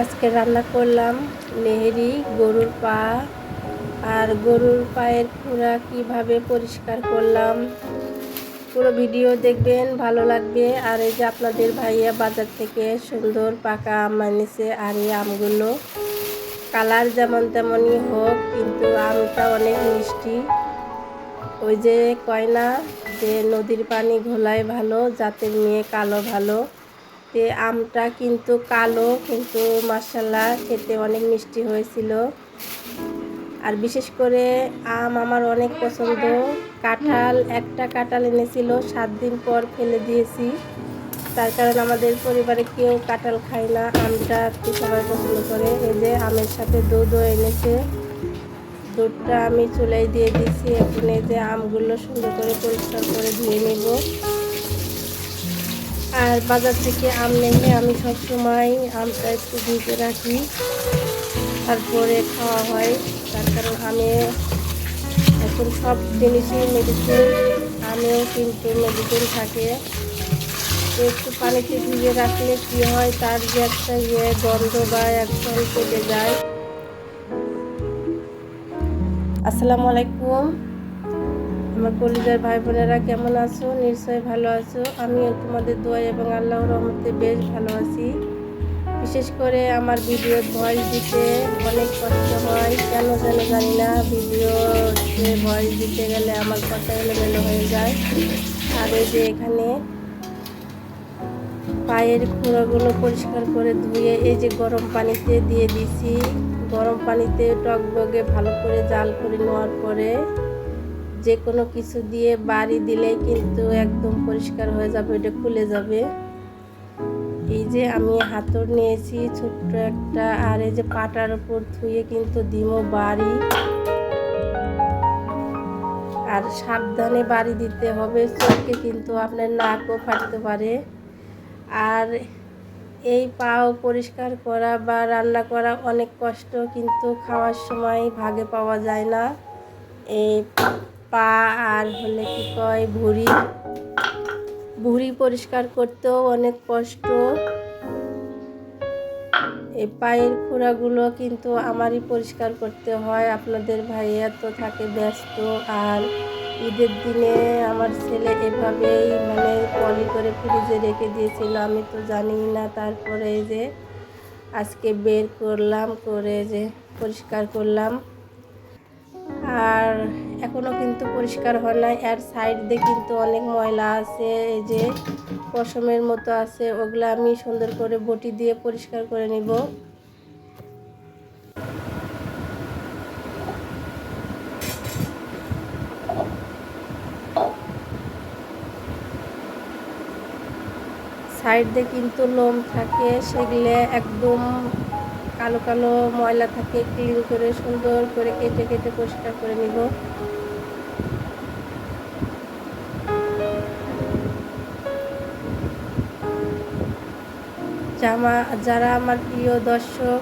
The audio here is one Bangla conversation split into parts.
আজকে রান্না করলাম নেহেরি, গরুর পা। আর গরুর পায়ের পুরা কীভাবে পরিষ্কার করলাম, পুরো ভিডিও দেখবেন, ভালো লাগবে। আর এই যে আপনাদের ভাইয়া বাজার থেকে সুন্দর পাকা আম আনিছে আর এই আমগুলো, কালার যেমন তেমনই হোক, কিন্তু আমটা অনেক মিষ্টি। ওই যে কয় না, যে নদীর পানি ঘোলায় ভালো, জাতের মেয়ে কালো ভালো। তে আমটা কিন্তু কালো, কিন্তু মাসাল্লাহ খেতে অনেক মিষ্টি হয়েছিল। আর বিশেষ করে আম আমার অনেক পছন্দ। কাঁঠাল, একটা কাঁঠাল এনেছিল, সাত দিন পর ফেলে দিয়েছি। তার কারণ আমাদের পরিবারে কেউ কাঁঠাল খায় না, আমটা সবাই পছন্দ করে। এই যে আমের সাথে দুধও এনেছে। দুধটা আমি চুলাই দিয়ে দিয়েছি। এখন এই যে আমগুলো সুন্দর করে পরিষ্কার করে ধুয়ে নেব। আর বাজার থেকে আম নিলে আমি সবসময় আমটা একটু ধুতে রাখি। তারপরে খাওয়া হয়, তার কারণ আমি এখন সব জিনিসই মেডিসিন আমেও কিন্তু মেডিসিন থাকে। একটু পানিতে ভিজে রাখলে কী হয়, তার যে একটা ইয়ে গন্ধ বা একদম কেটে যায়। আসসালামু আলাইকুম। আমার কলিজার ভাই বোনেরা কেমন আছো? নিশ্চয়ই ভালো আছো। আমিও তোমাদের দোয়া এবং আল্লাহর রহমতে বেশ ভালো আছি। বিশেষ করে আমার ভিডিও ভয়েস দিতে অনেক কষ্ট হয়। কেন যেন জানি না, ভিডিওতে ভয়েস দিতে গেলে আমার কথা এলোমেলো হয়ে যায়। আর এই যে এখানে পায়ের খুঁড়োগুলো পরিষ্কার করে ধুয়ে এই যে গরম পানিতে দিয়ে দিছি। গরম পানিতে টক বগে ভালো করে জাল করে নেওয়ার পরে যে কোনো কিছু দিয়ে বাড়ি দিলে কিন্তু একদম পরিষ্কার হয়ে যাবে এটা খুলে যাবে। এই যে আমি হাতর নিয়েছি, ছোট্ট একটা, আর এই যে পাটার উপর ধুয়ে কিন্তু দিমো বাড়ি। আর সাবধানে বাড়ি দিতে হবে চোখে কিন্তু আপনার নাকও ফাটতে পারে। আর এই পাও পরিষ্কার করা বা রান্না করা অনেক কষ্ট কিন্তু খাওয়ার সময় ভাগে পাওয়া যায় না। এই পা আর হলে কি কয়, ভুঁড়ি। ভুঁড়ি পরিষ্কার করতেও অনেক কষ্ট। এই পায়ের খোড়াগুলো কিন্তু আমারই পরিষ্কার করতে হয়। আপনাদের ভাইয়া তো থাকে ব্যস্ত আর ঈদের দিনে আমার ছেলে এভাবেই মানে পলি করে ফ্রিজে রেখে দিয়েছিল। আমি তো জানি না তারপরে যে আজকে বের করলাম, করে যে পরিষ্কার করলাম। আর এখনও কিন্তু পরিষ্কার হয় নাই। আর সাইড দিয়ে কিন্তু অনেক ময়লা আছে, এই যে পশমের মতো আছে, ওগুলো আমি সুন্দর করে বটি দিয়ে পরিষ্কার করে নিব। সাইড দিয়ে কিন্তু লোম থাকে, সেগুলো একদম কালো কালো ময়লা থাকে, ক্লিন করে, সুন্দর করে কেটে কেটে পরিষ্কার করে নিব। জামা যারা আমার প্রিয় দর্শক,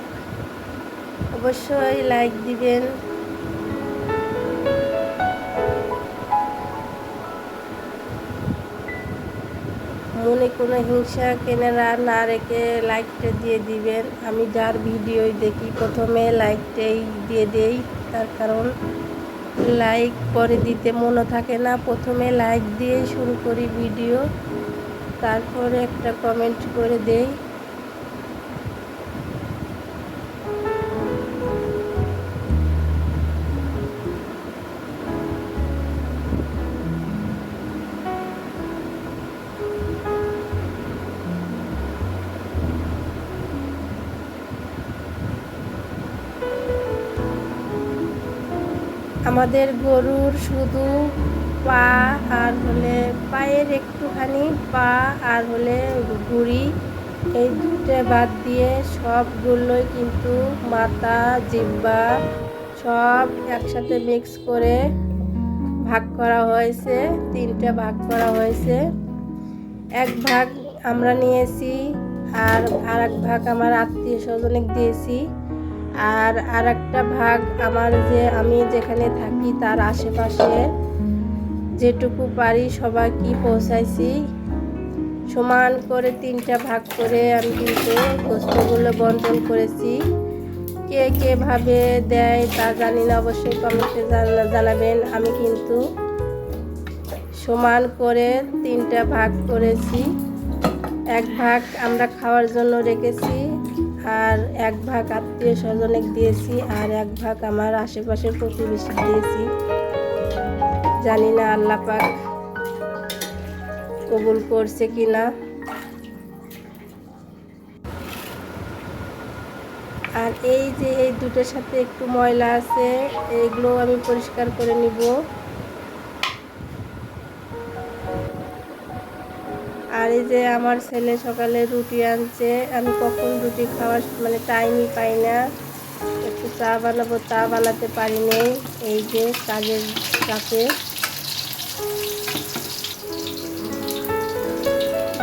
অবশ্যই লাইক দিবেন। মনে কোনো হিংসা কেনারা না রেখে লাইকটা দিয়ে দিবেন। আমি যার ভিডিওই দেখি, প্রথমে লাইকটাই দিয়ে দেই, তার কারণ লাইক পরে দিতে মনে থাকে না। প্রথমে লাইক দিয়ে শুরু করি ভিডিও, তারপরে একটা কমেন্ট করে দেই। আমাদের গরুর শুধু পা আর হলে পায়ের একটুখানি পা আর হলে গুড়ি এই দুটো বাদ দিয়ে সবগুলোই কিন্তু মাথা জিব্বা সব একসাথে মিক্স করে ভাগ করা হয়েছে, তিনটা ভাগ করা হয়েছে। এক ভাগ আমরা নিয়েছি আর আর এক ভাগ আমার আত্মীয় স্বজনে দিয়েছি। আর আর একটা ভাগ আমার যে আমি যেখানে থাকি তার আশেপাশে যেটুকু পারি সবাইকে পৌঁছাইছি। সমান করে তিনটা ভাগ করে আমি কিন্তু বস্তুগুলো বন্টন করেছি। কে কে ভাবে দেয় তা জানি না, অবশ্যই কমেন্টে জানাবেন। আমি কিন্তু সমান করে তিনটা ভাগ করেছি। এক ভাগ আমরা খাওয়ার জন্য রেখেছি। আর এক ভাগ আত্মীয় স্বজনে দিয়েছি, আর এক ভাগ আমার আশেপাশের প্রতিবেশী দিয়েছি। জানি না আল্লাহ পাক কবুল করছে কি না। আর এই যে এই দুটোর সাথে একটু ময়লা আছে এইগুলো আমি পরিষ্কার করে নিব। আর এই যে আমার ছেলে সকালে রুটি আনছে, আমি কখন রুটি খাওয়ার মানে টাইমই পাই না। একটু চা বানাবো, চা বানাতে পারি নেই, এই যে কাজের চাপে।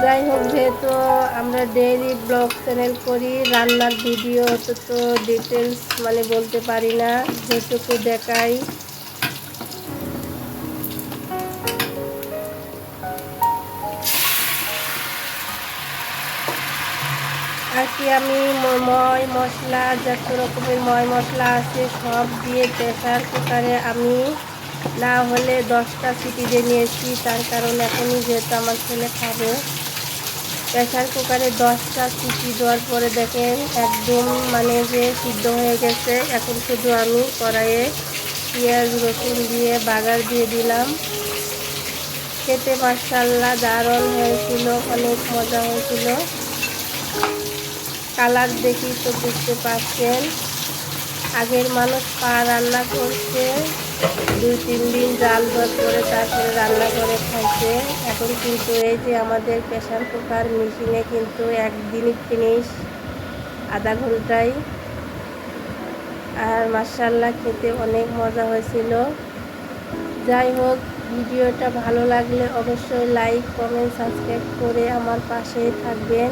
যাই হোক যেহেতু আমরা ডেইলি ব্লগ চ্যানেল করি, রান্নার ভিডিও তো তো ডিটেলস মানে বলতে পারি না, যেটুকু দেখাই। আর কি আমি ময় মশলা, যত রকমের ময় মশলা আছে সব দিয়ে প্রেশার কুকারে আমি না হলে দশটা সিটি দিয়ে নিয়েছি। তার কারণ এখনই যেহেতু আমার ছেলে খাবে। প্রেসার কুকারে দশটা সিটি দেওয়ার পরে দেখেন একদম মানে যে সিদ্ধ হয়ে গেছে। এখন শুধু আমি কড়াইয়ে পেঁয়াজ, রসুন দিয়ে বাগার দিয়ে দিলাম। খেতে মার্শাল্লাহ দারুণ হয়েছিল, অনেক মজা হয়েছিল। কালার দেখি তো বুঝতে পারছেন। আগের মানুষ পা রান্না করছে, দুই, তিন দিন জাল ভর করে তারপরে রান্না করে খাইছে। এখন কিন্তু এই যে আমাদের প্রেশার কুকার মেশিনে কিন্তু একদিনই ফিনিশ আধা ঘন্টায় আর মার্শাল্লাহ খেতে অনেক মজা হয়েছিল। যাই হোক, ভিডিওটা ভালো লাগলে অবশ্যই লাইক কমেন্ট সাবস্ক্রাইব করে আমার পাশে থাকবেন।